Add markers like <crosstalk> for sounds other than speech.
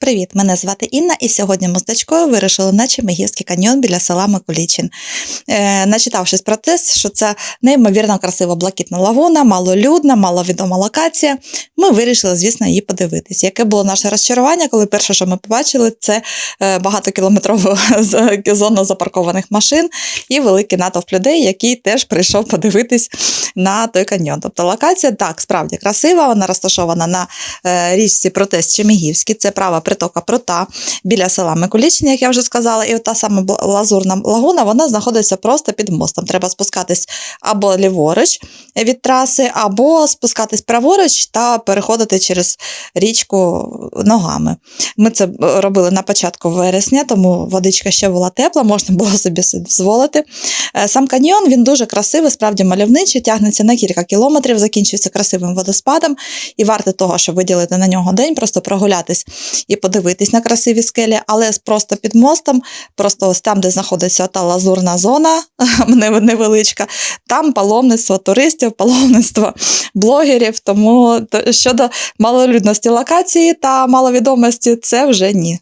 Привіт, мене звати Інна, і сьогодні ми з дочкою вирішили на Чемигівський каньйон біля села Миколічин. Е, начитавшись про те, що це неймовірно красива блакитна лагуна, малолюдна, маловідома локація, ми вирішили, звісно, її подивитись. Яке було наше розчарування, коли перше, що ми побачили, це е, багатокілометрова <laughs> зона запаркованих машин і великий натовп людей, який теж прийшов подивитись на той каньйон. Тобто локація так справді красива, вона розташована на е, річці Протест Чемігівський, це права притока Прота біля села Миколічні, як я вже сказала, і та сама лазурна лагуна, вона знаходиться просто під мостом. Треба спускатись або ліворуч від траси, або спускатись праворуч та переходити через річку ногами. Ми це е, робили на початку вересня, тому водичка ще була тепла, можна було собі дозволити. Е, Сам каньйон він дуже красивий, справді мальовничий, тягнеться на кілька кілометрів, закінчується красивим водоспадом, і варто того, щоб виділити на нього день, просто прогулятись і подивитись на красиві скелі, але просто під мостом, просто ось там, де знаходиться та лазурна зона <laughs> невеличка, там паломництво туристів, паломництво блогерів. Тому то- щодо малолюдності локації та маловідомості, це вже ні.